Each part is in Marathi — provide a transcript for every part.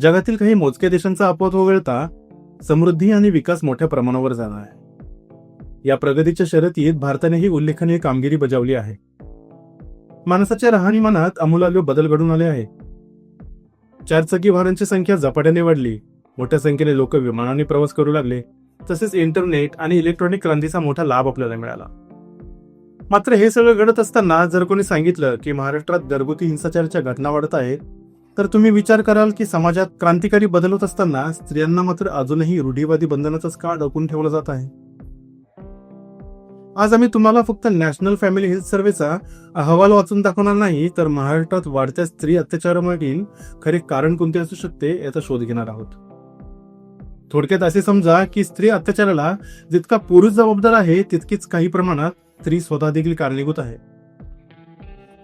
जगातील काही मोजक्या देशांचा अपवाद वगळता समृद्धी आणि विकास मोठ्या प्रमाणावर झाला आहे. या प्रगतीच्या शर्यतीत भारतानेही उल्लेखनीय कामगिरी बजावली आहे. माणसाच्या राहणीमानात अमूलाग्र बदल घडून आले आहे चारचाकी वाहनांची संख्या झपाट्याने वाढली. मोठ्या संख्येने लोक विमानाने प्रवास करू लागले. तसेच इंटरनेट आणि इलेक्ट्रॉनिक क्रांतीचा मोठा लाभ आपल्याला मिळाला. मात्र हे सगळं घडत असताना जर कोणी सांगितलं की महाराष्ट्रात घरगुती हिंसाचाराच्या घटना वाढत आहेत तर तुम्ही विचार कराल की समाजात क्रांतिकारी बदल होत असताना स्त्रियांना मात्र अजूनही रूढीवादी बंधनाचाच काळ अडकून ठेवलं जात आहे. आज आम्ही तुम्हाला फक्त नॅशनल फॅमिली हेल्थ सर्व्हेचा अहवाल वाचून दाखवणार नाही तर महाराष्ट्रात वाढत्या स्त्री अत्याचारामागील खरे कारण कोणते असू शकते याचा शोध घेणार आहोत. थोडक्यात असे समजा की स्त्री अत्याचाराला जितका पुरुष जबाबदार आहे तितकीच काही प्रमाणात स्त्री स्वतः देखील कारणीभूत आहे.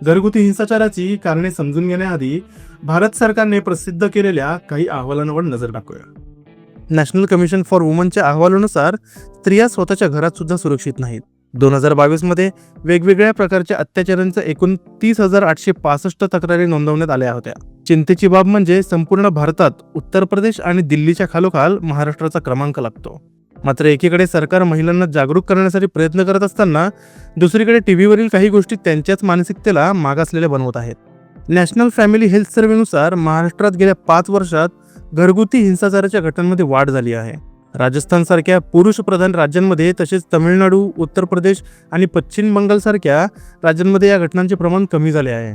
घरगुती हिंसाचाराची कारणे समजून घेण्याआधी भारत सरकारने प्रसिद्ध केलेल्या काही अहवालांवर नजर टाकूया. नॅशनल कमिशन फॉर वुमनच्या अहवालानुसार स्त्रिया स्वतःच्या घरात सुद्धा सुरक्षित नाहीत. दोन हजार बावीसमध्ये वेगवेगळ्या प्रकारच्या अत्याचारांच्या एकूण तीस हजार आठशे पासष्ट तक्रारी नोंदवण्यात आल्या होत्या. चिंतेची बाब म्हणजे संपूर्ण भारतात उत्तर प्रदेश आणि दिल्लीच्या खालोखाल महाराष्ट्राचा क्रमांक लागतो. मात्र एकीकडे सरकार महिलांना जागरूक करण्यासाठी प्रयत्न करत असताना दुसरीकडे टी व्हीवरील काही गोष्टी त्यांच्याच मानसिकतेला मागासलेल्या बनवत आहेत. नॅशनल फॅमिली हेल्थ सर्व्हेनुसार महाराष्ट्रात गेल्या पाच वर्षात घरगुती हिंसाचाराच्या घटनांमध्ये वाढ झाली आहे. राजस्थान सारख्या पुरुष प्रधान राज्यांमध्ये तसेच तमिळनाडू उत्तर प्रदेश आणि पश्चिम बंगालसारख्या राज्यांमध्ये या घटनांचे प्रमाण कमी झाले आहे.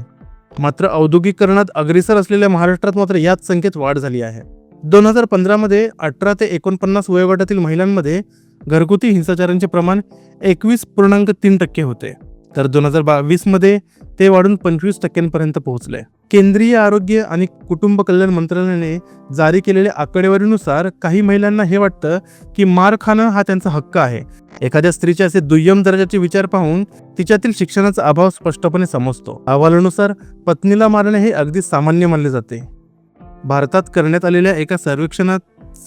मात्र औद्योगिकरणात अग्रेसर असलेल्या महाराष्ट्रात मात्र याच संख्येत वाढ झाली आहे. दोन हजार पंधरामध्ये अठरा ते एकोणपन्नास वयोगटातील महिलांमध्ये घरगुती हिंसाचारांचे प्रमाण एकवीस पूर्णांक तीन टक्के होते. तर दोन हजार बावीसमध्ये ते वाढून पंचवीस टक्क्यांपर्यंत पोहोचले. केंद्रीय आरोग्य आणि कुटुंब कल्याण मंत्रालयाने जारी केलेल्या आकडेवारीनुसार काही महिलांना हे वाटतं की मार खाणं हा त्यांचा हक्क आहे. एखाद्या स्त्रीचे असे दुय्यम दर्जाचे विचार पाहून तिच्यातील शिक्षणाचा अभाव स्पष्टपणे समजतो. अहवालानुसार पत्नीला मारणे हे अगदी सामान्य मानले जाते. भारतात करण्यात आलेल्या एका सर्वेक्षणात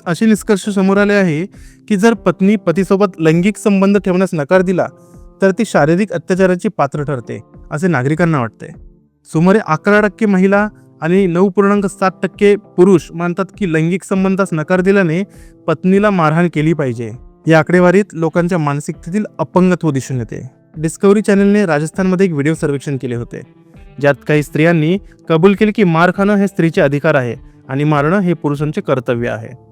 असे निष्कर्ष समोर आले आहे की जर पत्नी पतीसोबत लैंगिक संबंध ठेवण्यास नकार दिला तर ती शारीरिक अत्याचाराची पात्र ठरते असे नागरिकांना वाटते. सुमारे अकरा टक्के महिला आणि नऊ पूर्णांक सात टक्के पुरुष मानतात की लैंगिक संबंधास नकार दिल्याने पत्नीला मारहाण केली पाहिजे. या आकडेवारीत लोकांच्या मानसिकतेतील अपंगत्व दिसून येते. डिस्कवरी चॅनलने राजस्थानमध्ये एक व्हिडिओ सर्वेक्षण केले होते. ज्यात काही स्त्रियांनी कबूल केले की मार खाणं हे स्त्रीचे अधिकार आहे आणि मारणं हे पुरुषांचे कर्तव्य आहे.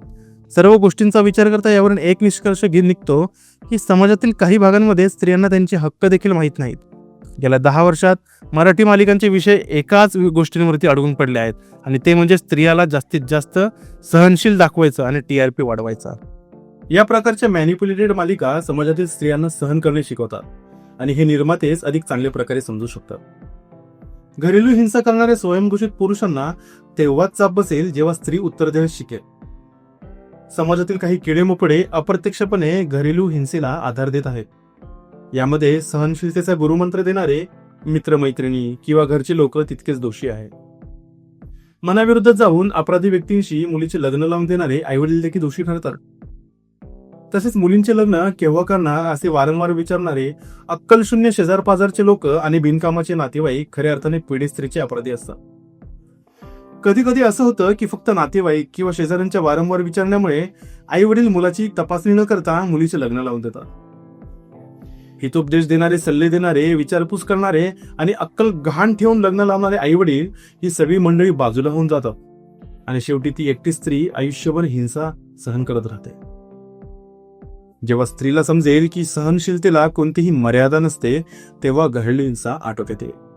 सर्व गोष्टींचा विचार करता यावरून एक निष्कर्ष घेऊन निघतो की समाजातील काही भागांमध्ये स्त्रियांना त्यांचे हक्क देखील माहीत नाहीत. गेल्या दहा वर्षात मराठी मालिकांचे विषय एकाच गोष्टींवरती अडकून पडले आहेत आणि ते म्हणजे स्त्रियाला जास्तीत जास्त सहनशील दाखवायचं आणि टी आर पी वाढवायचा. या प्रकारच्या मॅनिप्युलेटेड मालिका समाजातील स्त्रियांना सहन करणे शिकवतात आणि हे निर्मातेच अधिक चांगल्या प्रकारे समजू शकतात. घरेलू हिंसा करणाऱ्या स्वयंघोषित पुरुषांना तेव्हाच चाप बसेल जेव्हा स्त्री उत्तर देण्यास शिकेल. समाजातील काही किडेमुपडे अप्रत्यक्षपणे घरेलू हिंसेला आधार देत आहेत. यामध्ये सहनशीलतेचा गुरुमंत्र देणारे मित्रमैत्रिणी किंवा घरचे लोक तितकेच दोषी आहेत. मनाविरुद्ध जाऊन अपराधी व्यक्तींशी मुलीचे लग्न लावून देणारे आईवडील देखील दोषी ठरतात. तसेच मुलींचे लग्न केव्हा करणार असे वारंवार विचारणारे अक्कलशून्य शेजार पाजारचे लोक आणि बिनकामाचे नातेवाईक खऱ्या अर्थाने पीडित स्त्रीचे अपराधी असतात. कधी कधी असं होतं की फक्त नातेवाईक किंवा शेजाऱ्यांच्या वारंवार विचारण्यामुळे आई वडील मुलाची तपासणी न करता मुलीचे लग्न लावून देतात. हितोपदेश देणारे सल्ले देणारे विचारपूस करणारे आणि अक्कल गहाण ठेवून लग्न लावणारे आई वडील ही सगळी मंडळी बाजूला होऊन जातात. आणि शेवटी ती एकटी स्त्री आयुष्यभर हिंसा सहन करत राहते. जेव्हा स्त्रीला समजेल की सहनशीलतेला कोणतीही मर्यादा नसते तेव्हा घडली हिंसा आटोप येते.